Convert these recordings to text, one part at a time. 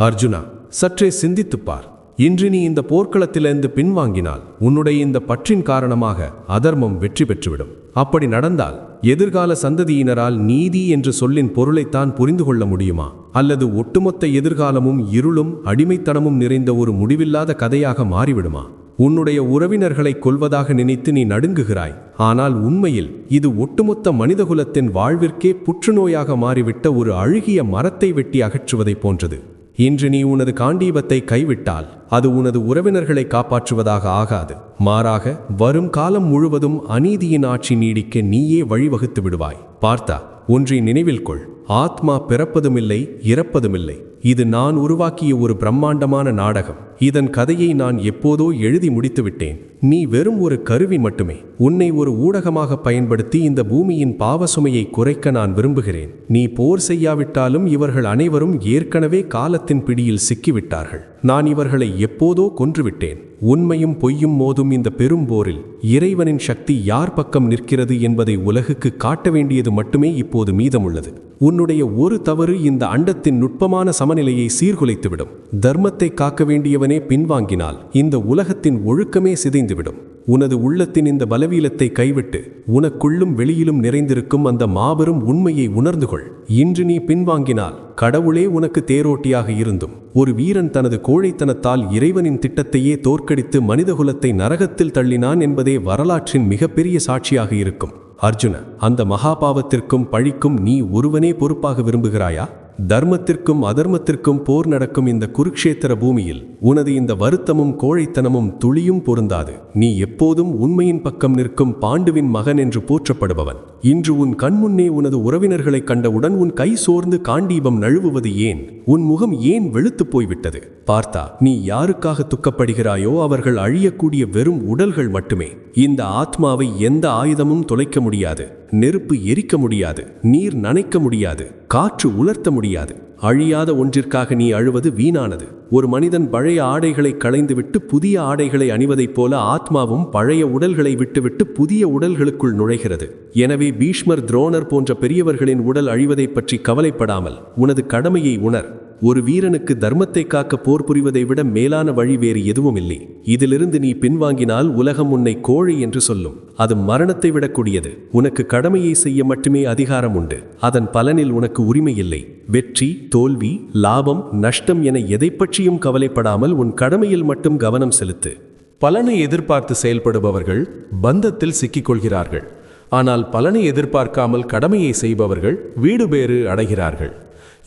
அர்ஜுனா சற்றே சிந்தித்துப் பார் இன்று நீ இந்த போர்க்களத்திலிருந்து பின்வாங்கினால் உன்னுடைய இந்த பற்றின் காரணமாக அதர்மம் வெற்றி பெற்றுவிடும். அப்படி நடந்தால் எதிர்கால சந்ததியினரால் நீதி என்ற சொல்லின் பொருளைத்தான் புரிந்து கொள்ள முடியுமா? அல்லது ஒட்டுமொத்த எதிர்காலமும் இருளும் அடிமைத்தனமும் நிறைந்த ஒரு முடிவில்லாத கதையாக மாறிவிடுமா? உன்னுடைய உறவினர்களை கொல்வதாக நினைத்து நீ நடுங்குகிறாய். ஆனால் உண்மையில் இது ஒட்டுமொத்த மனிதகுலத்தின் வாழ்விற்கே புற்றுநோயாக மாறிவிட்ட ஒரு அழுகிய மரத்தை வெட்டி அகற்றுவதைப் போன்றது. இன்று நீ உனது காண்டீபத்தை கைவிட்டால் அது உனது உறவினர்களை காப்பாற்றுவதாக ஆகாது. மாறாக வரும் காலம் முழுவதும் அநீதியின் ஆட்சி நீடிக்க நீயே வழிவகுத்து விடுவாய். பார்த்தா ஒன்றை நினைவில் கொள். ஆத்மா பிறப்பதுமில்லை இறப்பதுமில்லை. இது நான் உருவாக்கிய ஒரு பிரம்மாண்டமான நாடகம். இதன் கதையை நான் எப்போதோ எழுதி முடித்துவிட்டேன். நீ வெறும் ஒரு கருவி மட்டுமே. உன்னை ஒரு ஊடகமாக பயன்படுத்தி இந்த பூமியின் பாவ சுமையை குறைக்க நான் விரும்புகிறேன். நீ போர் செய்யாவிட்டாலும் இவர்கள் அனைவரும் ஏற்கனவே காலத்தின் பிடியில் சிக்கிவிட்டார்கள். நான் இவர்களை எப்போதோ கொன்றுவிட்டேன். உண்மையும் பொய்யும் மோதும் இந்த பெரும் போரில் இறைவனின் சக்தி யார் பக்கம் நிற்கிறது என்பதை உலகுக்கு காட்ட வேண்டியது மட்டுமே இப்போது மீதமுள்ளது. உன்னுடைய ஒரு தவறு இந்த அண்டத்தின் நுட்பமான சமநிலையை சீர்குலைத்துவிடும். தர்மத்தை காக்க வேண்டியவன் பின்வாங்கினால் இந்த உலகத்தின் ஒழுக்கமே சிதைந்துவிடும். உனது உள்ளத்தின் இந்த பலவீனத்தை கைவிட்டு உனக்குள்ளும் வெளியிலும் நிறைந்திருக்கும் அந்த மாபெரும் உண்மையை உணர்ந்து கொள் இன்று நீ பின்வாங்கினால் கடவுளே உனக்கு தேரோட்டியாக இருந்தும் ஒரு வீரன் தனது கோழைத்தனத்தால் இறைவனின் திட்டத்தையே தோற்கடித்து மனிதகுலத்தை நரகத்தில் தள்ளினான் என்பதே வரலாற்றின் மிகப்பெரிய சாட்சியாக இருக்கும். அர்ஜுன அந்த மகாபாவத்திற்கும் பழிக்கும் நீ ஒருவனே பொறுப்பாக விரும்புகிறாயா? தர்மத்திற்கும் அதர்மத்திற்கும் போர் நடக்கும் இந்த குருக்ஷேத்திர பூமியில் உனது இந்த வருத்தமும் கோழைத்தனமும் துளியும் பொருந்தாது. நீ எப்போதும் உண்மையின் பக்கம் நிற்கும் பாண்டுவின் மகன் என்று போற்றப்படுபவன். இன்று உன் கண்முன்னே உனது உறவினர்களை கண்டவுடன் உன் கை சோர்ந்து காண்டீபம் நழுவுவது ஏன்? உன் முகம் ஏன் வெளுத்துப் போய்விட்டது? பார்த்தா நீ யாருக்காக துக்கப்படுகிறாயோ அவர்கள் அழியக்கூடிய வெறும் உடல்கள் மட்டுமே. இந்த ஆத்மாவை எந்த ஆயுதமும் தொலைக்க முடியாது. நெருப்பு எரிக்க முடியாது நீர் நனைக்க முடியாது காற்று உலர்த்த முடியாது. அழியாத ஒன்றிற்காக நீ அழுவது வீணானது. ஒரு மனிதன் பழைய ஆடைகளை களைந்துவிட்டு புதிய ஆடைகளை அணிவதைப் போல ஆத்மாவும் பழைய உடல்களை விட்டுவிட்டு புதிய உடல்களுக்குள் நுழைகிறது. எனவே பீஷ்மர் துரோணர் போன்ற பெரியவர்களின் உடல் அழிவதைப் பற்றி கவலைப்படாமல் உனது கடமையை உணர். ஒரு வீரனுக்கு தர்மத்தை காக்க போர் புரிவதை விட மேலான வழி வேறு எதுவும் இல்லை. இதிலிருந்து நீ பின்வாங்கினால் உலகம் உன்னை கோழை என்று சொல்லும். அது மரணத்தை விடக்கூடியது உனக்கு கடமையை செய்ய மட்டுமே அதிகாரம் உண்டு. அதன் பலனில் உனக்கு உரிமை இல்லை. வெற்றி தோல்வி லாபம் நஷ்டம் என எதை பற்றியும் கவலைப்படாமல் உன் கடமையில் மட்டும் கவனம் செலுத்து. பலனை எதிர்பார்த்து செயல்படுபவர்கள் பந்தத்தில் சிக்கிக்கொள்கிறார்கள். ஆனால் பலனை எதிர்பார்க்காமல் கடமையை செய்பவர்கள் வீடு பேறு அடைகிறார்கள்.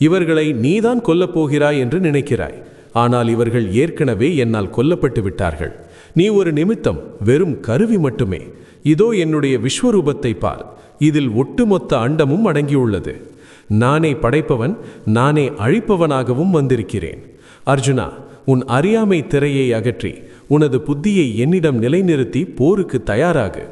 இவர்களை நீதான் கொல்லப் போகிறாய் என்று நினைக்கிறாய். ஆனால் இவர்கள் ஏற்கனவே என்னால் கொல்லப்பட்டு விட்டார்கள். நீ ஒரு நிமித்தம் வெறும் கருவி மட்டுமே. இதோ என்னுடைய விஸ்வரூபத்தை பார். இதில் ஒட்டுமொத்த அண்டமும் அடங்கியுள்ளது. நானே படைப்பவன் நானே அழிப்பவனாகவும் வந்திருக்கிறேன். அர்ஜுனா உன் அறியாமை திரையை அகற்றி உனது புத்தியை என்னிடம் நிலைநிறுத்தி போருக்கு தயாராகு.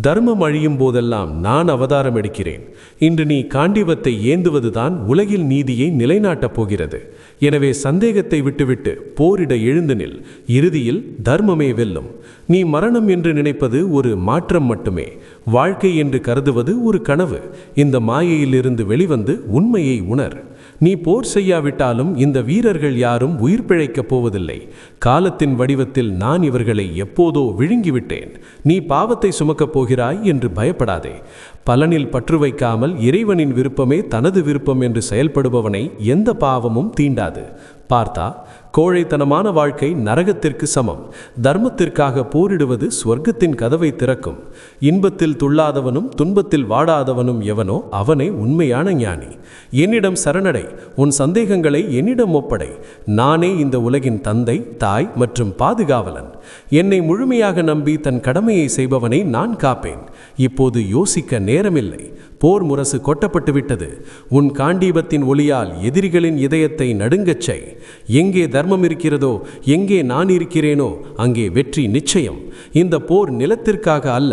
தர்மம் அழியும் போதெல்லாம் நான் அவதாரம் எடுக்கிறேன். இன்று நீ காண்டிவத்தை ஏந்துவதுதான் உலகில் நீதியை நிலைநாட்டப் போகிறது. எனவே சந்தேகத்தை விட்டுவிட்டு போரிட எழுந்து நில். இறுதியில் தர்மமே வெல்லும். நீ மரணம் என்று நினைப்பது ஒரு மாற்றம் மட்டுமே. வாழ்க்கை என்று கருதுவது ஒரு கனவு. இந்த மாயையிலிருந்து வெளிவந்து உண்மையை உணர். நீ போர் செய்யாவிட்டாலும் இந்த வீரர்கள் யாரும் உயிர் பிழைக்கப் போவதில்லை. காலத்தின் வடிவத்தில் நான் இவர்களை எப்போதோ விழுங்கிவிட்டேன். நீ பாவத்தை சுமக்கப் போகிறாய் என்று பயப்படாதே. பலனில் பற்று வைக்காமல் இறைவனின் விருப்பமே தனது விருப்பம் என்று செயல்படுபவனை எந்த பாவமும் தீண்டாது. பார்த்தா கோழைத்தனமான வாழ்க்கை நரகத்திற்கு சமம். தர்மத்திற்காக போரிடுவது ஸ்வர்க்கத்தின் கதவை திறக்கும். இன்பத்தில் துள்ளாதவனும் துன்பத்தில் வாடாதவனும் எவனோ அவனை உண்மையான ஞானி. என்னிடம் சரணடை உன் சந்தேகங்களை என்னிடம் ஒப்படை. நானே இந்த உலகின் தந்தை தாய் மற்றும் பாதுகாவலன். என்னை முழுமையாக நம்பி தன் கடமையை செய்பவனை நான் காப்பேன். இப்போது யோசிக்க நேரமில்லை. போர் முரசு கொட்டப்பட்டு விட்டது உன் காண்டீபத்தின் ஒளியால் எதிரிகளின் இதயத்தை நடுங்கச் செய். எங்கே தர்மம் இருக்கிறதோ எங்கே நான் இருக்கிறேனோ அங்கே வெற்றி நிச்சயம். இந்த போர் நிலத்திற்காக அல்ல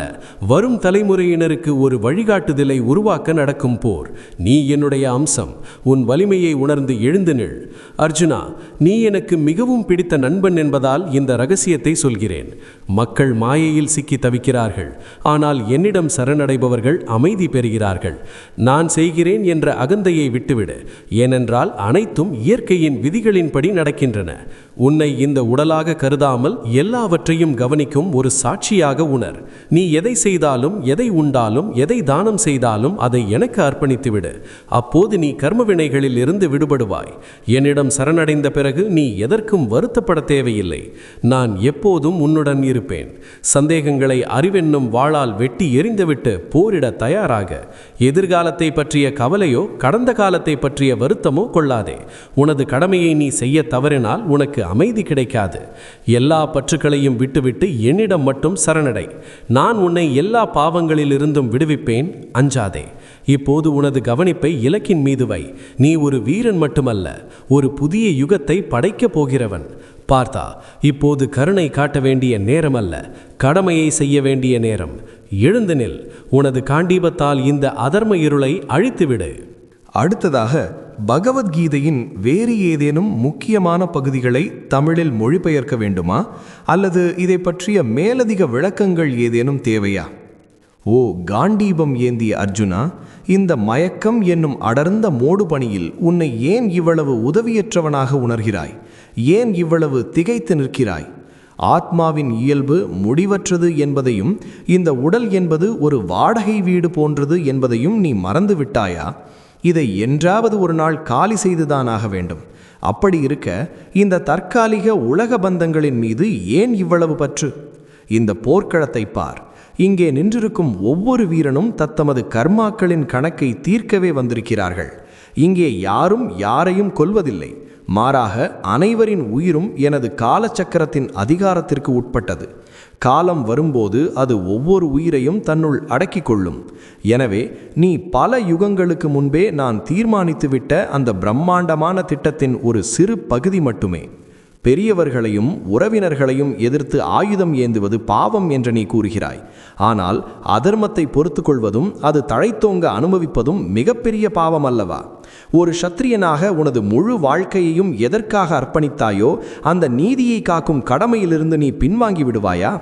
வரும் தலைமுறையினருக்கு ஒரு வழிகாட்டுதலை உருவாக்க நடக்கும் போர். நீ என்னுடைய அம்சம் உன் வலிமையை உணர்ந்து எழுந்து நில். அர்ஜுனா நீ எனக்கு மிகவும் பிடித்த நண்பன் என்பதால் இந்த ரகசியத்தை சொல்கிறேன். மக்கள் மாயையில் சிக்கி தவிக்கிறார்கள் ஆனால் என்னிடம் சரணடைபவர்கள் அமைதி பெறுகிறார்கள். சொல்கிறார்கள் நான் செய்கிறேன் என்ற அகந்தையை விட்டுவிடு. ஏனென்றால் அனைத்தும் இயற்கையின் விதிகளின்படி நடக்கின்றன. உன்னை இந்த உடலாக கருதாமல் எல்லாவற்றையும் கவனிக்கும் ஒரு சாட்சியாக உணர். நீ எதை செய்தாலும் எதை உண்டாலும் எதை தானம் செய்தாலும் அதை எனக்கு அர்ப்பணித்துவிடு. அப்போது நீ கர்மவினைகளில் இருந்து விடுபடுவாய். என்னிடம் சரணடைந்த பிறகு நீ எதற்கும் வருத்தப்பட தேவையில்லை. நான் எப்போதும் உன்னுடன் இருப்பேன். சந்தேகங்களை அறிவென்னும் வாளால் வெட்டி எறிந்துவிட்டு போரிட தயாராக. எதிர்காலத்தை பற்றிய கவலையோ கடந்த காலத்தை பற்றிய வருத்தமோ கொள்ளாதே. உனது கடமையை நீ செய்ய தவறினால் உனக்கு அமைதி கிடைக்காது. எல்லா பற்றுக்களையும் விட்டுவிட்டு என்னிடம் மட்டும் சரணடை. நான் உன்னை எல்லா பாவங்களிலிருந்தும் விடுவிப்பேன் அஞ்சாதே. இப்போது உனது கவனிப்பை இலக்கின் மீது வை. நீ ஒரு வீரன் மட்டுமல்ல ஒரு புதிய யுகத்தை படைக்கப் போகிறவன். பார்த்தா இப்போது கருணை காட்ட வேண்டிய நேரம் அல்ல கடமையை செய்ய வேண்டிய நேரம். எழுந்து நில் உனது காண்டீபத்தால் இந்த அதர்ம இருளை அழித்துவிடு. அடுத்ததாக பகவத்கீதையின் வேறு ஏதேனும் முக்கியமான பகுதிகளை தமிழில் மொழிபெயர்க்க வேண்டுமா? அல்லது இதை பற்றிய மேலதிக விளக்கங்கள் ஏதேனும் தேவையா? ஓ காண்டீபம் ஏந்திய அர்ஜுனா இந்த மயக்கம் என்னும் அடர்ந்த மோடு பணியில் உன்னை ஏன் இவ்வளவு உதவியற்றவனாக உணர்கிறாய்? ஏன் இவ்வளவு திகைத்து நிற்கிறாய்? ஆத்மாவின் இயல்பு முடிவற்றது என்பதையும் இந்த உடல் என்பது ஒரு வாடகை வீடு போன்றது என்பதையும் நீ மறந்து விட்டாயா இதை என்றாவது ஒரு நாள் காலி செய்துதானாக வேண்டும். அப்படி இருக்க இந்த தற்காலிக உலக பந்தங்களின் மீது ஏன் இவ்வளவு பற்று? இந்த போர்க்களத்தை பார். இங்கே நின்றிருக்கும் ஒவ்வொரு வீரனும் தத்தமது கர்மாக்களின் கணக்கை தீர்க்கவே வந்திருக்கிறார்கள். இங்கே யாரும் யாரையும் கொல்வதில்லை. மாறாக அனைவரின் உயிரும் எனது காலச்சக்கரத்தின் அதிகாரத்திற்கு உட்பட்டது. காலம் வரும்போது அது ஒவ்வொரு உயிரையும் தன்னுள் அடக்கிக் கொள்ளும். எனவே நீ பல யுகங்களுக்கு முன்பே நான் தீர்மானித்துவிட்ட அந்த பிரம்மாண்டமான திட்டத்தின் ஒரு சிறு பகுதி மட்டுமே. பெரியவர்களையும் உறவினர்களையும் எதிர்த்து ஆயுதம் ஏந்துவது பாவம் என்று நீ கூறுகிறாய். ஆனால் அதர்மத்தை பொறுத்து கொள்வதும் அது தழைத்தோங்க அனுபவிப்பதும் மிகப்பெரிய பாவம் அல்லவா ஒரு சத்திரியனாக உனது முழு வாழ்க்கையையும் எதற்காக அர்ப்பணித்தாயோ அந்த நீதியை காக்கும் கடமையிலிருந்து நீ பின்வாங்கி விடுவாயா?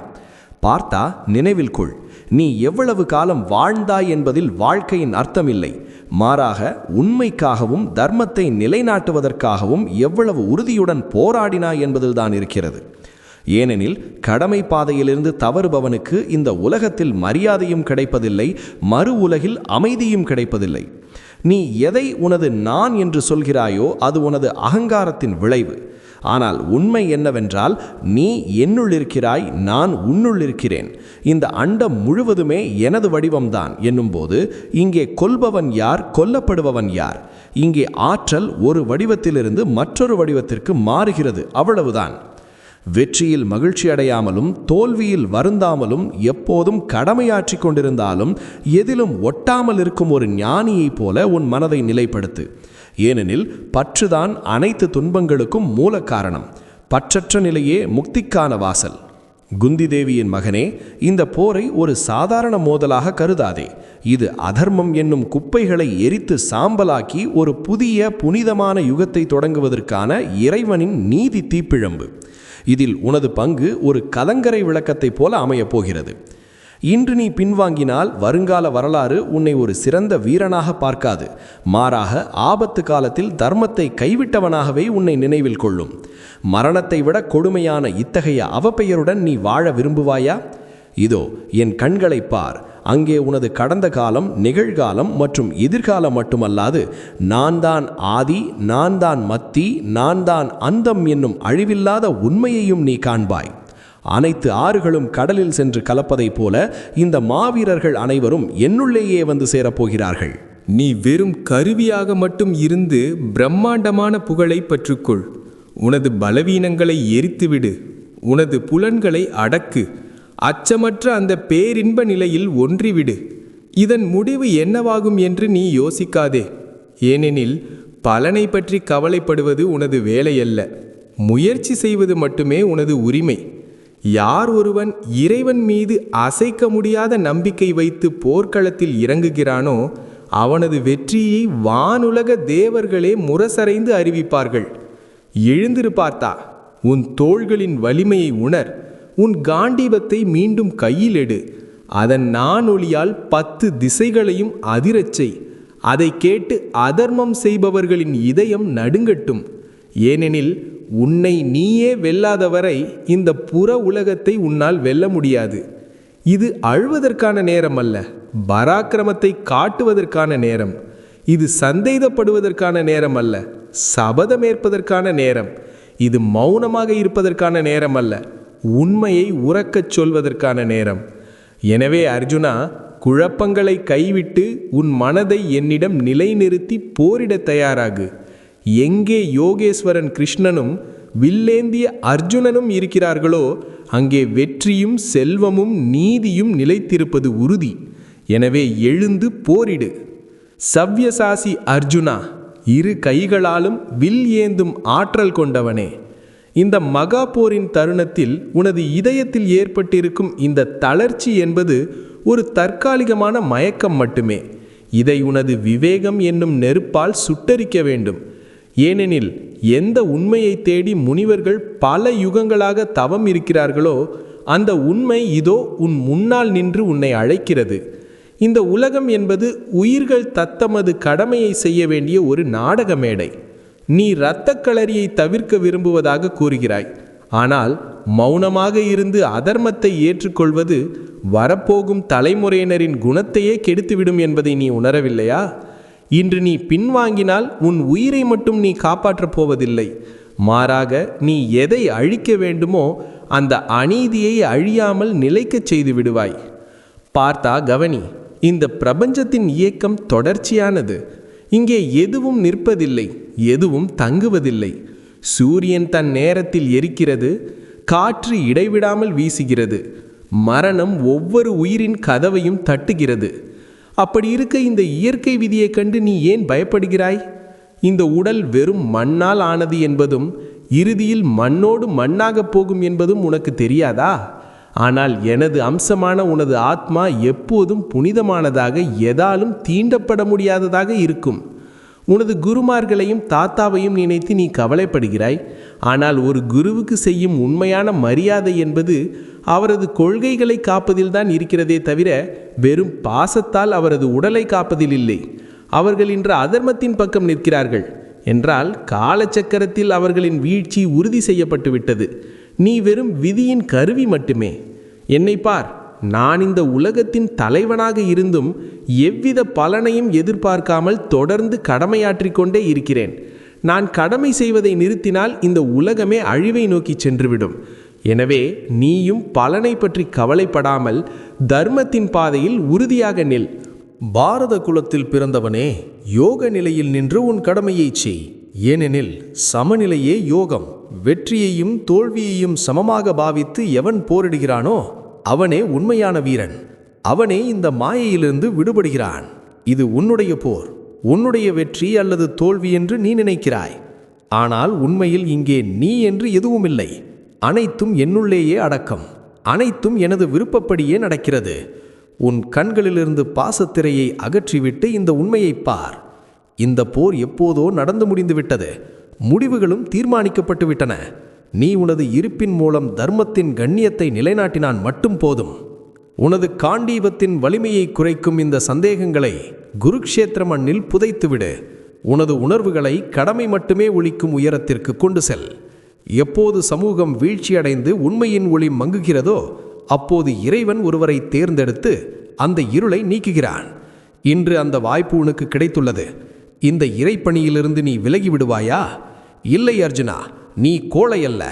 பார்த்தா நினைவில் கொள். நீ எவ்வளவு காலம் வாழ்ந்தாய் என்பதில் வாழ்க்கையின் அர்த்தமில்லை. மாறாக உண்மைக்காகவும் தர்மத்தை நிலைநாட்டுவதற்காகவும் எவ்வளவு உறுதியுடன் போராடினாய் என்பதில்தான் இருக்கிறது. ஏனெனில் கடமை பாதையிலிருந்து தவறுபவனுக்கு இந்த உலகத்தில் மரியாதையும் கிடைப்பதில்லை மறு உலகில் அமைதியும் கிடைப்பதில்லை. நீ எதை உனது நான் என்று சொல்கிறாயோ அது உனது அகங்காரத்தின் விளைவு. ஆனால் உண்மை என்னவென்றால் நீ என்னுள் இருக்கிறாய் நான் உன்னுள் இருக்கிறேன். இந்த அண்டம் முழுவதுமே எனது வடிவம்தான் என்னும்போது இங்கே கொல்பவன் யார் கொல்லப்படுபவன் யார்? இங்கே ஆற்றல் ஒரு வடிவத்திலிருந்து மற்றொரு வடிவத்திற்கு மாறுகிறது அவ்வளவுதான். வெற்றியில் மகிழ்ச்சி அடையாமலும் தோல்வியில் வருந்தாமலும் எப்போதும் கடமையாற்றி கொண்டிருந்தாலும் எதிலும் ஒட்டாமல் இருக்கும் ஒரு ஞானியைப் போல உன் மனதை நிலைப்படுத்து. ஏனெனில் பற்றுதான் அனைத்து துன்பங்களுக்கும் மூல காரணம். பற்றற்ற நிலையே முக்திக்கான வாசல். குந்தி தேவியின் மகனே இந்த போரை ஒரு சாதாரண மோதலாக கருதாதே. இது அதர்மம் என்னும் குப்பைகளை எரித்து சாம்பலாக்கி ஒரு புதிய புனிதமான யுகத்தை தொடங்குவதற்கான இறைவனின் நீதி தீப்பிழம்பு. இதில் உனது பங்கு ஒரு கலங்கரை விளக்கத்தைப் போல அமையப் போகிறது. இன்று நீ பின்வாங்கினால் வருங்கால வரலாறு உன்னை ஒரு சிறந்த வீரனாக பார்க்காது. மாறாக ஆபத்து காலத்தில் தர்மத்தை கைவிட்டவனாகவே உன்னை நினைவில் கொள்ளும். மரணத்தை விட கொடுமையான இத்தகைய அவப்பெயருடன் நீ வாழ விரும்புவாயா? இதோ என் கண்களைப் பார். அங்கே உனது கடந்த காலம் நிகழ்காலம் மற்றும் எதிர்காலம் மட்டுமல்லாது நான் தான் ஆதி நான் தான் மத்தி நான் தான் அந்தம் என்னும் அழிவில்லாத உண்மையையும் நீ காண்பாய். அனைத்து ஆறுகளும் கடலில் சென்று கலப்பதைப் போல இந்த மாவீரர்கள் அனைவரும் என்னுள்ளேயே வந்து சேரப்போகிறார்கள். நீ வெறும் கருவியாக மட்டும் இருந்து பிரம்மாண்டமான புகழை பற்றுக்கொள். உனது பலவீனங்களை எரித்துவிடு. உனது புலன்களை அடக்கு. அச்சமற்ற அந்த பேரின்ப நிலையில் ஒன்றிவிடு. இதன் முடிவு என்னவாகும் என்று நீ யோசிக்காதே. ஏனெனில் பலனை பற்றி கவலைப்படுவது உனது வேலையல்ல. முயற்சி செய்வது மட்டுமே உனது உரிமை. யார் ஒருவன் இறைவன் மீது அசைக்க முடியாத நம்பிக்கை வைத்து போர்க்களத்தில் இறங்குகிறானோ அவனது வெற்றியை வானுலக தேவர்களே முரசறைந்து அறிவிப்பார்கள். எழுந்திரு பார்த்தா உன் தோள்களின் வலிமையை உணர் உன் காண்டீபத்தை மீண்டும் கையில் எடு. அதன் நானொலியால் பத்து திசைகளையும் அதிரச்சை அதை கேட்டு அதர்மம் செய்பவர்களின் இதயம் நடுங்கட்டும். ஏனெனில் உன்னை நீயே வெல்லாதவரை இந்த புற உலகத்தை உன்னால் வெல்ல முடியாது. இது அழுவதற்கான நேரம் அல்ல பராக்கிரமத்தை காட்டுவதற்கான நேரம். இது சந்தேகப்படுவதற்கான நேரம் அல்ல சபதமேற்பதற்கான நேரம். இது மௌனமாக இருப்பதற்கான நேரம் அல்ல உண்மையை உறக்கச் சொல்வதற்கான நேரம். எனவே அர்ஜுனா குழப்பங்களை கைவிட்டு உன் மனதை என்னிடம் நிலைநிறுத்தி போரிடத் தயாராகு. எங்கே யோகேஸ்வரன் கிருஷ்ணனும் வில்லேந்திய அர்ஜுனனும் இருக்கிறார்களோ அங்கே வெற்றியும் செல்வமும் நீதியும் நிலைத்திருப்பது உறுதி. எனவே எழுந்து போரிடு. சவ்யசாசி அர்ஜுனா இரு கைகளாலும் வில் ஏந்தும் ஆற்றல் கொண்டவனே. இந்த மகா போரின் தருணத்தில் உனது இதயத்தில் ஏற்பட்டிருக்கும் இந்த தளர்ச்சி என்பது ஒரு தற்காலிகமான மயக்கம் மட்டுமே. இதை உனது விவேகம் என்னும் நெருப்பால் சுட்டரிக்க வேண்டும். ஏனெனில் எந்த உண்மையை தேடி முனிவர்கள் பல யுகங்களாக தவம் இருக்கிறார்களோ அந்த உண்மை இதோ உன் முன்னால் நின்று உன்னை அழைக்கிறது. இந்த உலகம் என்பது உயிர்கள் தத்தமது கடமையை செய்ய வேண்டிய ஒரு நாடக மேடை நீ இரத்தக் களரியை தவிர்க்க விரும்புவதாக கூறுகிறாய். ஆனால் மௌனமாக இருந்து அதர்மத்தை ஏற்றுக்கொள்வது வரப்போகும் தலைமுறையினரின் குணத்தையே கெடுத்துவிடும் என்பதை நீ உணரவில்லையா? இன்று நீ பின்வாங்கினால் உன் உயிரை மட்டும் நீ காப்பாற்றப் போவதில்லை. மாறாக நீ எதை அழிக்க வேண்டுமோ அந்த அநீதியை அழியாமல் நிலைக்கச் செய்து விடுவாய். பார்த்தா கவனி இந்த பிரபஞ்சத்தின் இயக்கம் தொடர்ச்சியானது. இங்கே எதுவும் நிற்பதில்லை எதுவும் தங்குவதில்லை. சூரியன் தன் நேரத்தில் எரிக்கிறது காற்று இடைவிடாமல் வீசுகிறது. மரணம் ஒவ்வொரு உயிரின் கதவையும் தட்டுகிறது. அப்படி இருக்க இந்த இயற்கை விதியைக் கண்டு நீ ஏன் பயப்படுகிறாய்? இந்த உடல் வெறும் மண்ணால் ஆனது என்பதும் இறுதியில் மண்ணோடு மண்ணாகப் போகும் என்பதும் உனக்கு தெரியாதா? ஆனால் எனது அம்சமான உனது ஆத்மா எப்போதும் புனிதமானதாக எதாலும் தீண்டப்பட முடியாததாக இருக்கும். உனது குருமார்களையும் தாத்தாவையும் நினைத்து நீ கவலைப்படுகிறாய். ஆனால் ஒரு குருவுக்கு செய்யும் உண்மையான மரியாதை என்பது அவரது கொள்கைகளை காப்பதில்தான் இருக்கிறதே தவிர வெறும் பாசத்தால் அவரது உடலை காப்பதில் இல்லை. அவர்கள் இன்று அதர்மத்தின் பக்கம் நிற்கிறார்கள். என்றால் காலச்சக்கரத்தில் அவர்களின் வீழ்ச்சி உறுதி செய்யப்பட்டு விட்டது நீ வெறும் விதியின் கருவி மட்டுமே. என்னை பார். நான் இந்த உலகத்தின் தலைவனாக இருந்தும் எவ்வித பலனையும் எதிர்பார்க்காமல் தொடர்ந்து கடமையாற்றிக் கொண்டே இருக்கிறேன். நான் கடமை செய்வதை நிறுத்தினால் இந்த உலகமே அழிவை நோக்கி சென்றுவிடும். எனவே நீயும் பலனை பற்றி கவலைப்படாமல் தர்மத்தின் பாதையில் உறுதியாக நில். பாரத குலத்தில் பிறந்தவனே யோக நிலையில் நின்று உன் கடமையைச் செய். ஏனெனில் சமநிலையே யோகம். வெற்றியையும் தோல்வியையும் சமமாக பாவித்து எவன் போரிடுகிறானோ அவனே உண்மையான வீரன். அவனே இந்த மாயையிலிருந்து விடுபடுகிறான். இது உன்னுடைய போர். உன்னுடைய வெற்றி அல்லது தோல்வி என்று நீ நினைக்கிறாய். ஆனால் உண்மையில் இங்கே நீ என்று எதுவும் இல்லை அனைத்தும் என்னுள்ளேயே அடக்கம். அனைத்தும் எனது விருப்பப்படியே நடக்கிறது. உன் கண்களிலிருந்து பாசத்திரையை அகற்றிவிட்டு இந்த உண்மையைப் பார். இந்த போர் எப்போதோ நடந்து முடிந்துவிட்டது. முடிவுகளும் தீர்மானிக்கப்பட்டு விட்டன நீ உனது இருப்பின் மூலம் தர்மத்தின் கண்ணியத்தை நிலைநாட்டினான் மட்டும் போதும். உனது காண்டீபத்தின் வலிமையை குறைக்கும் இந்த சந்தேகங்களை குருக்ஷேத்திர மண்ணில் புதைத்துவிடு. உனது உணர்வுகளை கடமை மட்டுமே ஒழிக்கும் உயரத்திற்கு கொண்டு செல். எப்போது சமூகம் வீழ்ச்சியடைந்து உண்மையின் ஒளி மங்குகிறதோ அப்போது இறைவன் ஒருவரை தேர்ந்தெடுத்து அந்த இருளை நீக்குகிறான். இன்று அந்த வாய்ப்பு உனக்கு கிடைத்துள்ளது. இந்த இறைப்பணியிலிருந்து நீ விலகி விடுவாயா இல்லை அர்ஜுனா. நீ கோழை அல்ல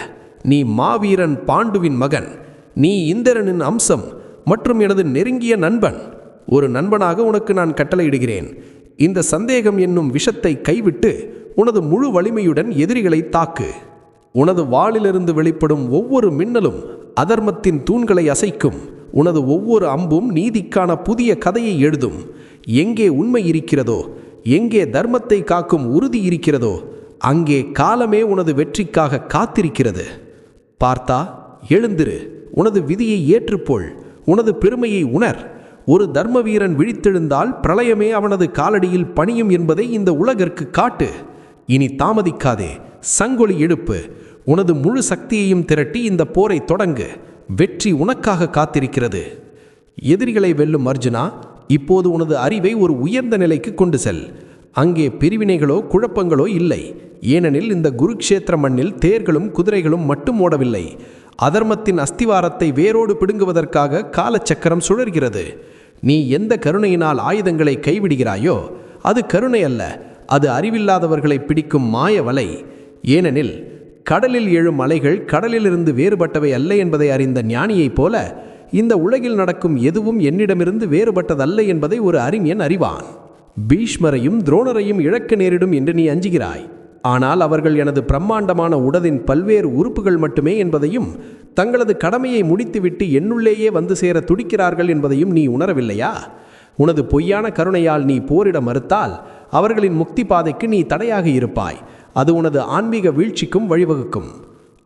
நீ மாவீரன் பாண்டுவின் மகன். நீ இந்திரனின் அம்சம் மற்றும் எனது நெருங்கிய நண்பன். ஒரு நண்பனாக உனக்கு நான் கட்டளையிடுகிறேன். இந்த சந்தேகம் என்னும் விஷத்தை கைவிட்டு உனது முழு வலிமையுடன் எதிரிகளை தாக்கு. உனது வாளிலிருந்து வெளிப்படும் ஒவ்வொரு மின்னலும் அதர்மத்தின் தூண்களை அசைக்கும். உனது ஒவ்வொரு அம்பும் நீதிக்கான புதிய கதையை எழுதும். எங்கே உண்மை இருக்கிறதோ எங்கே தர்மத்தை காக்கும் உறுதி இருக்கிறதோ அங்கே காலமே உனது வெற்றிக்காக காத்திருக்கிறது. பார்த்தா எழுந்திரு உனது விதியை ஏற்றுப்போள் உனது பெருமையை உணர். ஒரு தர்ம வீரன் விழித்தெழுந்தால் பிரளயமே அவனது காலடியில் பணியும் என்பதை இந்த உலகிற்கு காட்டு. இனி தாமதிக்காதே சங்கொலி எழுப்பு. உனது முழு சக்தியையும் திரட்டி இந்த போரை தொடங்கு. வெற்றி உனக்காக காத்திருக்கிறது. எதிரிகளை வெல்லும் அர்ஜுனா இப்போது உனது அறிவை ஒரு உயர்ந்த நிலைக்கு கொண்டு செல். அங்கே பிரிவினைகளோ குழப்பங்களோ இல்லை. ஏனெனில் இந்த குருக்ஷேத்திர மண்ணில் தேர்களும் குதிரைகளும் மட்டும் ஓடவில்லை. அதர்மத்தின் அஸ்திவாரத்தை வேரோடு பிடுங்குவதற்காக காலச்சக்கரம் சுழல்கிறது. நீ எந்த கருணையினால் ஆயுதங்களை கைவிடுகிறாயோ அது கருணை அல்ல. அது அறிவில்லாதவர்களை பிடிக்கும் மாய வலை ஏனெனில் கடலில் எழும் அலைகள் கடலிலிருந்து வேறுபட்டவை அல்ல என்பதை அறிந்த ஞானியைப் போல இந்த உலகில் நடக்கும் எதுவும் என்னிடமிருந்து வேறுபட்டதல்ல என்பதை ஒரு அறிஞன் அறிவான். பீஷ்மரையும் துரோணரையும் இழக்க நேரிடும் என்று நீ அஞ்சுகிறாய். ஆனால் அவர்கள் எனது பிரம்மாண்டமான உடலின் பல்வேறு உறுப்புகள் மட்டுமே என்பதையும் தங்களது கடமையை முடித்துவிட்டு என்னுள்ளேயே வந்து சேர துடிக்கிறார்கள் என்பதையும் நீ உணரவில்லையா? உனது பொய்யான கருணையால் நீ போரிட மறுத்தால் அவர்களின் முக்தி பாதைக்கு நீ தடையாக இருப்பாய். அது உனது ஆன்மீக வீழ்ச்சிக்கும் வழிவகுக்கும்.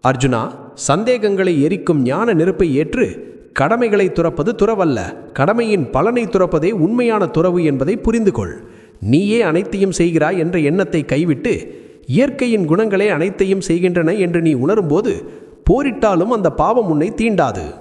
அர்ஜுனா சந்தேகங்களை எரிக்கும் ஞான நெருப்பை ஏற்று கடமைகளை துறப்பது துறவல்ல. கடமையின் பலனை துறப்பதே உண்மையான துறவு என்பதை புரிந்து கொள் நீயே அனைத்தையும் செய்கிறாய் என்ற எண்ணத்தை கைவிட்டு இயற்கையின் குணங்களே அனைத்தையும் செய்கின்றன என்று நீ உணரும்போது போரிட்டாலும் அந்த பாவம் உன்னை தீண்டாது.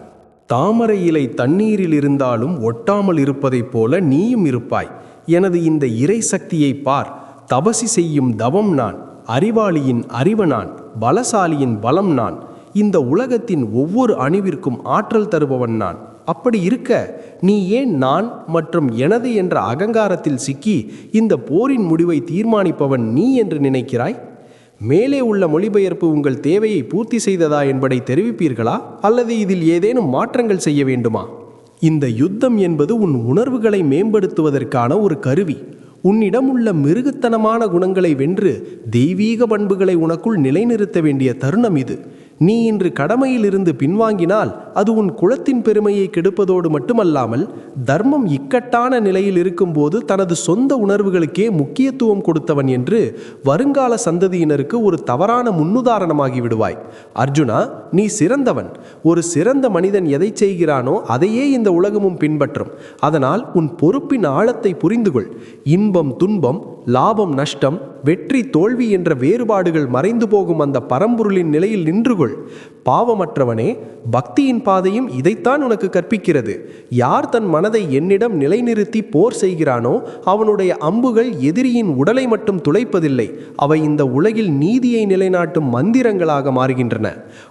தாமரை இலை தண்ணீரில் இருந்தாலும் ஒட்டாமல் இருப்பதைப் போல நீயும் இருப்பாய். எனது இந்த இறை சக்தியை பார். தபசி செய்யும் தவம் நான். அறிவாளியின் அறிவு நான். பலசாலியின் பலம் நான். இந்த உலகத்தின் ஒவ்வொரு அணுவிற்கும் ஆற்றல் தருபவன் நான். அப்படி இருக்க நீ ஏன் நான் மற்றும் எனது என்ற அகங்காரத்தில் சிக்கி இந்த போரின் முடிவை தீர்மானிப்பவன் நீ என்று நினைக்கிறாய்? மேலே உள்ள மொழிபெயர்ப்பு உங்கள் தேவையை பூர்த்தி செய்ததா என்பதை தெரிவிப்பீர்களா? அல்லது இதில் ஏதேனும் மாற்றங்கள் செய்ய வேண்டுமா? இந்த யுத்தம் என்பது உன் உணர்வுகளை மேம்படுத்துவதற்கான ஒரு கருவி. உன்னிடம் உள்ள மிருகத்தனமான குணங்களை வென்று தெய்வீக பண்புகளை உனக்குள் நிலைநிறுத்த வேண்டிய தருணம் இது. நீ இன்று கடமையிலிருந்து பின்வாங்கினால் அது உன் குலத்தின் பெருமையை கெடுப்பதோடு மட்டுமல்லாமல் தர்மம் இக்கட்டான நிலையில் இருக்கும்போது தனது சொந்த உணர்வுகளுக்கே முக்கியத்துவம் கொடுத்தவன் என்று வருங்கால சந்ததியினருக்கு ஒரு தவறான முன்னுதாரணமாகி விடுவாய். அர்ஜுனா நீ சிறந்தவன். ஒரு சிறந்த மனிதன் எதை செய்கிறானோ அதையே இந்த உலகமும் பின்பற்றும். அதனால் உன் பொறுப்பின் ஆழத்தை புரிந்துகொள். இன்பம் துன்பம் லாபம் நஷ்டம் வெற்றி தோல்வி என்ற வேறுபாடுகள் மறைந்து போகும் அந்த பரம்பொருளின் நிலையில் நின்றுகொள். பாவமற்றவனே பக்தியின் பாதையும் இதைத்தான் உனக்கு கற்பிக்கிறது. யார் தன் மனதை என்னிடம் நிலைநிறுத்தி போர் செய்கிறானோ அவனுடைய அம்புகள் எதிரியின் உடலை மட்டும் துளைப்பதில்லை. அவை இந்த உலகில் நீதியை நிலைநாட்டும் மந்திரங்களாக மாறுகின்றன.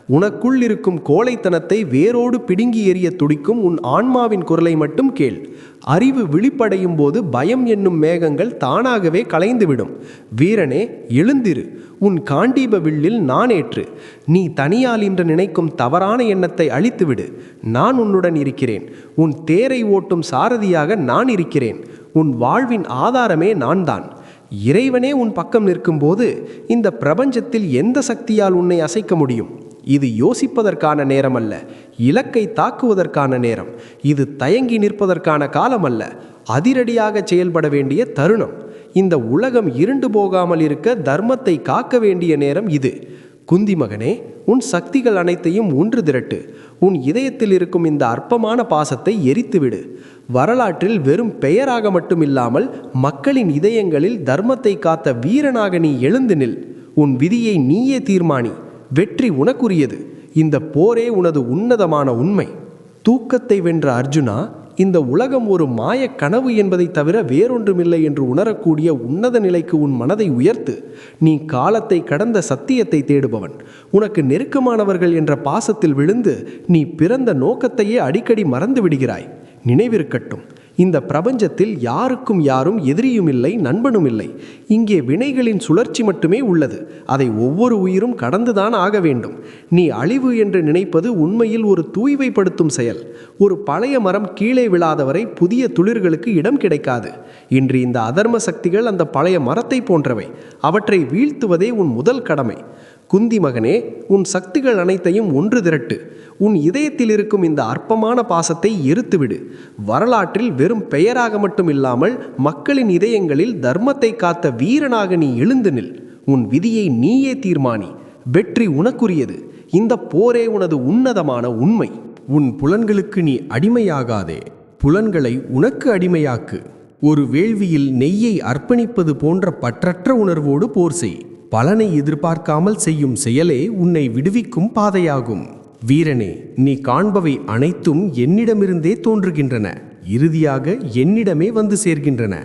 உனக்குள் இருக்கும் கோழைத்தனத்தை வேரோடு பிடுங்கி எறிய துடிக்கும் உன் ஆன்மாவின் குரலை மட்டும் கேள். அறிவு விழிப்படையும் போது பயம் என்னும் மேகங்கள் தானாகவே கலைந்துவிடும். வீரனே எழுந்திரு. உன் காண்டீப வில்லில் நானேற்று நீ தனியால் என்று நினைக்கும் தவறான எண்ணத்தை அழித்துவிடு. நான் உன்னுடன் இருக்கிறேன். உன் தேரை ஓட்டும் சாரதியாக நான் இருக்கிறேன். உன் வாழ்வின் ஆதாரமே நான் தான் இறைவனே உன் பக்கம் நிற்கும்போது இந்த பிரபஞ்சத்தில் எந்த சக்தியால் உன்னை அசைக்க முடியும்? இது யோசிப்பதற்கான நேரம் அல்ல இலக்கை தாக்குவதற்கான நேரம். இது தயங்கி நிற்பதற்கான காலம் அல்ல அதிரடியாக செயல்பட வேண்டிய தருணம். இந்த உலகம் இருண்டு போகாமல் இருக்க தர்மத்தை காக்க வேண்டிய நேரம் இது. குந்தி மகனே உன் சக்திகள் அனைத்தையும் ஒன்று திரட்டு. உன் இதயத்தில் இருக்கும் இந்த அற்பமான பாசத்தை எரித்துவிடு. வரலாற்றில் வெறும் பெயராக மட்டுமில்லாமல் மக்களின் இதயங்களில் தர்மத்தை காத்த வீரனாக நீ எழுந்து நில். உன் விதியை நீயே தீர்மானி. வெற்றி உனக்குரியது. இந்த போரே உனது உன்னதமான உண்மை. தூக்கத்தை வென்ற அர்ஜுனா இந்த உலகம் ஒரு மாய கனவு என்பதை தவிர வேறொன்றுமில்லை என்று உணரக்கூடிய உன்னத நிலைக்கு உன் மனதை உயர்த்து நீ காலத்தை கடந்த சத்தியத்தை தேடுபவன். உனக்கு நெருக்கமானவர்கள் என்ற பாசத்தில் விழுந்து நீ பிறந்த நோக்கத்தையே அடிக்கடி மறந்து விடுகிறாய். நினைவிருக்கட்டும். இந்த பிரபஞ்சத்தில் யாருக்கும் யாரும் எதிரியும் இல்லை நண்பனும் இல்லை. இங்கே வினைகளின் சுழற்சி மட்டுமே உள்ளது. அதை ஒவ்வொரு உயிரும் கடந்துதான் ஆக வேண்டும். நீ அழிவு என்று நினைப்பது உண்மையில் ஒரு தூய்மைப்படுத்தும் செயல். ஒரு பழைய மரம் கீழே விழாதவரை புதிய துளிர்களுக்கு இடம் கிடைக்காது. இன்று இந்த அதர்ம சக்திகள் அந்த பழைய மரத்தை போன்றவை. அவற்றை வீழ்த்துவதே உன் முதல் கடமை. குந்தி மகனே உன் சக்திகள் அனைத்தையும் ஒன்று திரட்டு. உன் இதயத்தில் இருக்கும் இந்த அற்பமான பாசத்தை எரித்துவிடு. வரலாற்றில் வெறும் பெயராக மட்டும் இல்லாமல் மக்களின் இதயங்களில் தர்மத்தை காத்த வீரனாக நீ எழுந்து நில். உன் விதியை நீயே தீர்மானி. வெற்றி உனக்குரியது. இந்த போரே உனது உன்னதமான உண்மை. உன் புலன்களுக்கு நீ அடிமையாகாதே. புலன்களை உனக்கு அடிமையாக்கு. ஒரு வேள்வியில் நெய்யை அர்ப்பணிப்பது போன்ற பற்றற்ற உணர்வோடு போர் செய். பலனை எதிர்பார்க்காமல் செய்யும் செயலே உன்னை விடுவிக்கும் பாதையாகும். வீரனே நீ காண்பவை அனைத்தும் என்னிடமிருந்தே தோன்றுகின்றன. இறுதியாக என்னிடமே வந்து சேர்கின்றன.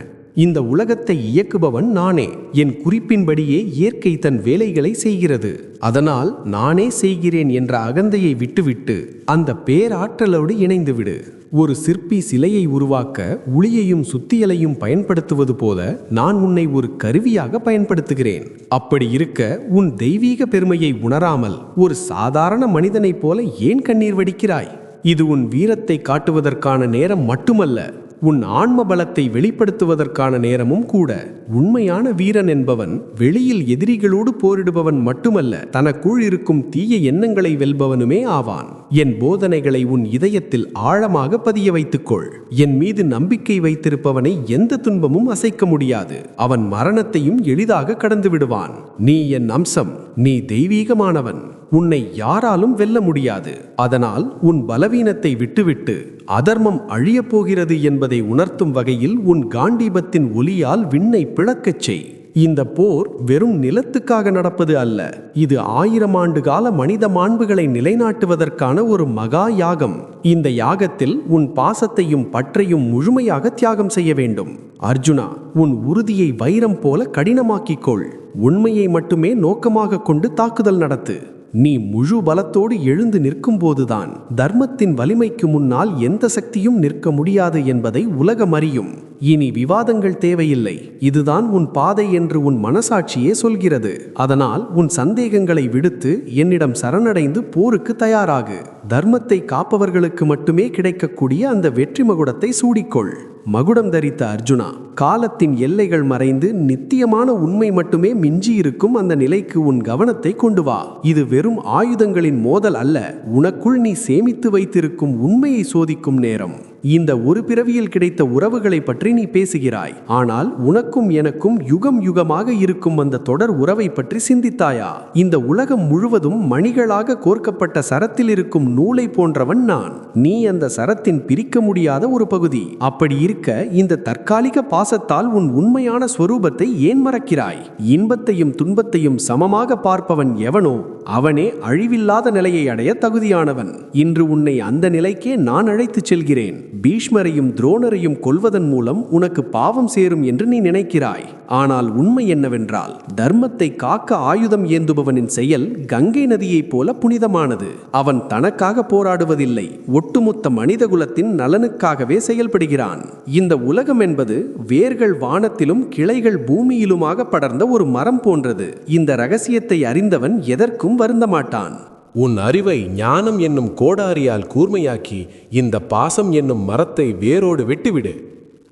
இந்த உலகத்தை இயக்குபவன் நானே. என் குறிப்பின்படியே இயற்கை தன் வேலைகளை செய்கிறது. அதனால் நானே செய்கிறேன் என்ற அகந்தையை விட்டுவிட்டு அந்த பேராற்றலோடு இணைந்துவிடு. ஒரு சிற்பி சிலையை உருவாக்க உளியையும் சுத்தியலையும் பயன்படுத்துவது போல நான் உன்னை ஒரு கருவியாக பயன்படுத்துகிறேன். அப்படி இருக்க உன் தெய்வீக பெருமையை உணராமல் ஒரு சாதாரண மனிதனைப் போல ஏன் கண்ணீர் வடிக்கிறாய்? இது உன் வீரத்தை காட்டுவதற்கான நேரம் மட்டுமல்ல. உன் ஆன்ம பலத்தை வெளிப்படுத்துவதற்கான நேரமும் கூட. உண்மையான வீரன் என்பவன் வெளியில் எதிரிகளோடு போரிடுபவன் மட்டுமல்ல தனக்குள் இருக்கும் தீய எண்ணங்களை வெல்பவனுமே ஆவான். என் போதனைகளை உன் இதயத்தில் ஆழமாக பதிய வைத்துக்கொள். என் மீது நம்பிக்கை வைத்திருப்பவனை எந்த துன்பமும் அசைக்க முடியாது. அவன் மரணத்தையும் எளிதாக கடந்து விடுவான். நீ என் அம்சம் நீ தெய்வீகமானவன். உன்னை யாராலும் வெல்ல முடியாது. அதனால் உன் பலவீனத்தை விட்டுவிட்டு அதர்மம் அழியப் போகிறது என்பதை உணர்த்தும் வகையில் உன் காண்டீபத்தின் ஒலியால் விண்ணை பிளக்கச் செய். இந்த போர் வெறும் நிலத்துக்காக நடப்பது அல்ல. இது ஆயிரம் ஆண்டு கால மனித மாண்புகளை நிலைநாட்டுவதற்கான ஒரு மகா யாகம். இந்த யாகத்தில் உன் பாசத்தையும் பற்றையும் முழுமையாக தியாகம் செய்ய வேண்டும். அர்ஜுனா உன் உறுதியை வைரம் போல கடினமாக்கிக்கொள் உண்மையை மட்டுமே நோக்கமாக கொண்டு தாக்குதல் நடத்து. நீ முழு பலத்தோடு எழுந்து நிற்கும்போதுதான் தர்மத்தின் வலிமைக்கு முன்னால் எந்த சக்தியும் நிற்க முடியாது என்பதை உலகம் அறியும். இனி விவாதங்கள் தேவையில்லை. இதுதான் உன் பாதை என்று உன் மனசாட்சியே சொல்கிறது. அதனால் உன் சந்தேகங்களை விடுத்து என்னிடம் சரணடைந்து போருக்கு தயாராகு. தர்மத்தை காப்பவர்களுக்கு மட்டுமே கிடைக்கக்கூடிய அந்த வெற்றி மகுடத்தை சூடிக்கொள். மகுடம் தரித்த அர்ஜுனா காலத்தின் எல்லைகள் மறைந்து நித்தியமான உண்மை மட்டுமே மிஞ்சியிருக்கும் அந்த நிலைக்கு உன் கவனத்தை கொண்டு வா. இது வெறும் ஆயுதங்களின் மோதல் அல்ல. உனக்குள் நீ சேமித்து வைத்திருக்கும் உண்மையை சோதிக்கும் நேரம். இந்த ஒரு பிறவியில் கிடைத்த உறவுகளை பற்றி நீ பேசுகிறாய். ஆனால் உனக்கும் எனக்கும் யுகம் யுகமாக இருக்கும் அந்த தொடர் உறவை பற்றி சிந்தித்தாயா? இந்த உலகம் முழுவதும் மணிகளாக கோர்க்கப்பட்ட சரத்தில் இருக்கும் நூலை போன்றவன் நான். நீ அந்த சரத்தின் பிரிக்க முடியாத ஒரு பகுதி. அப்படி இருக்க இந்த தற்காலிக பாசத்தால் உன் உண்மையான ஸ்வரூபத்தை ஏன் மறக்கிறாய்? இன்பத்தையும் துன்பத்தையும் சமமாக பார்ப்பவன் எவனோ அவனே அழிவில்லாத நிலையை அடைய தகுதியானவன். இன்று உன்னை அந்த நிலைக்கே நான் அழைத்துச் செல்கிறேன். பீஷ்மரையும் துரோணரையும் கொல்வதன் மூலம் உனக்கு பாவம் சேரும் என்று நீ நினைக்கிறாய். ஆனால் உண்மை என்னவென்றால் தர்மத்தை காக்க ஆயுதம் ஏந்துபவனின் செயல் கங்கை நதியைப் போல புனிதமானது. அவன் தனக்காக போராடுவதில்லை ஒட்டுமொத்த மனிதகுலத்தின் நலனுக்காகவே செயல்படுகிறான். இந்த உலகம் என்பது வேர்கள் வானத்திலும் கிளைகள் பூமியிலுமாக படர்ந்த ஒரு மரம் போன்றது. இந்த ரகசியத்தை அறிந்தவன் எதற்கும் வருந்த மாட்டான் உன் அறிவை ஞானம் என்னும் கோடாரியால் கூர்மையாக்கி இந்த பாசம் என்னும் மரத்தை வேரோடு வெட்டிவிடு.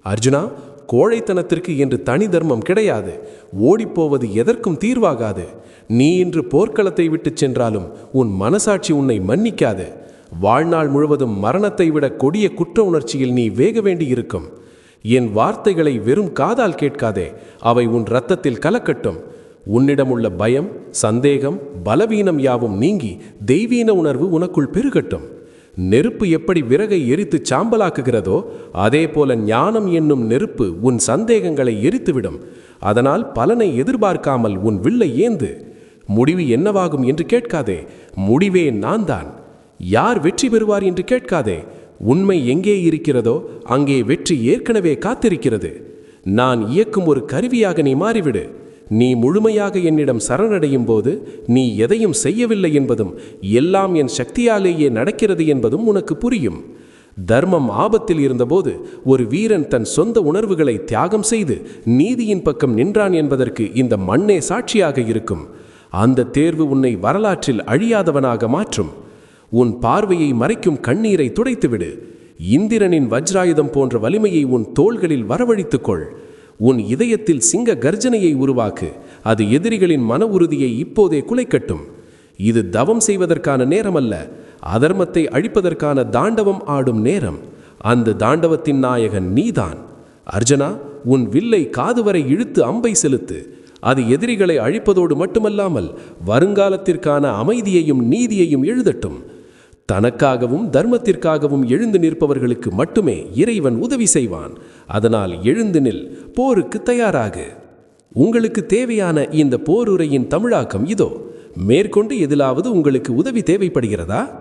அர்ஜுனா கோழைத்தனத்திற்கு என்று தனி தர்மம் கிடையாது. ஓடிப்போவது எதற்கும் தீர்வாகாது. நீ இன்று போர்க்களத்தை விட்டுச் சென்றாலும் உன் மனசாட்சி உன்னை மன்னிக்காது. வாழ்நாள் முழுவதும் மரணத்தை விட கொடிய குற்ற உணர்ச்சியில் நீ வேக வேண்டியிருக்கும். என் வார்த்தைகளை வெறும் காதால் கேட்காதே. அவை உன் இரத்தத்தில் கலக்கட்டும். உன்னிடமுள்ள பயம் சந்தேகம் பலவீனம் யாவும் நீங்கி தெய்வீன உணர்வு உனக்குள் பெருகட்டும். நெருப்பு எப்படி விறகை எரித்து சாம்பலாக்குகிறதோ அதே போல ஞானம் என்னும் நெருப்பு உன் சந்தேகங்களை எரித்துவிடும். அதனால் பலனை எதிர்பார்க்காமல் உன் வில்லை ஏந்து முடிவு என்னவாகும் என்று கேட்காதே முடிவே நான் தான் யார் வெற்றி பெறுவார் என்று கேட்காதே உண்மை எங்கே இருக்கிறதோ அங்கே வெற்றி ஏற்கனவே காத்திருக்கிறது. நான் இயக்கும் ஒரு கருவியாக நீ மாறிவிடு. நீ முழுமையாக என்னிடம் சரணடையும் போது நீ எதையும் செய்யவில்லை என்பதும் எல்லாம் என் சக்தியாலேயே நடக்கிறது என்பதும் உனக்கு புரியும். தர்மம் ஆபத்தில் இருந்தபோது ஒரு வீரன் தன் சொந்த உணர்வுகளை தியாகம் செய்து நீதியின் பக்கம் நின்றான் என்பதற்கு இந்த மண்ணே சாட்சியாக இருக்கும். அந்த தேர்வு உன்னை வரலாற்றில் அழியாதவனாக மாற்றும். உன் பார்வையை மறைக்கும் கண்ணீரை துடைத்துவிடு. இந்திரனின் வஜ்ராயுதம் போன்ற வலிமையை உன் தோள்களில் வரவழைத்துக்கொள். உன் இதயத்தில் சிங்க கர்ஜனையை உருவாக்கு. அது எதிரிகளின் மன உறுதியை இப்போதே குலைக்கட்டும். இது தவம் செய்வதற்கான நேரமல்ல. அதர்மத்தை அழிப்பதற்கான தாண்டவம் ஆடும் நேரம். அந்த தாண்டவத்தின் நாயகன் நீதான். அர்ஜுனா உன் வில்லை காது வரை இழுத்து அம்பை செலுத்து. அது எதிரிகளை அழிப்பதோடு மட்டுமல்லாமல் வருங்காலத்திற்கான அமைதியையும் நீதியையும் எழுதட்டும். தனக்காகவும் தர்மத்திற்காகவும் எழுந்து நிற்பவர்களுக்கு மட்டுமே இறைவன் உதவி செய்வான். அதனால் எழுந்து நில் போருக்கு தயாராகு. உங்களுக்கு தேவையான இந்த போருரையின் தமிழாக்கம் இதோ. மேற்கொண்டு எதிலாவது உங்களுக்கு உதவி தேவைப்படுகிறதா?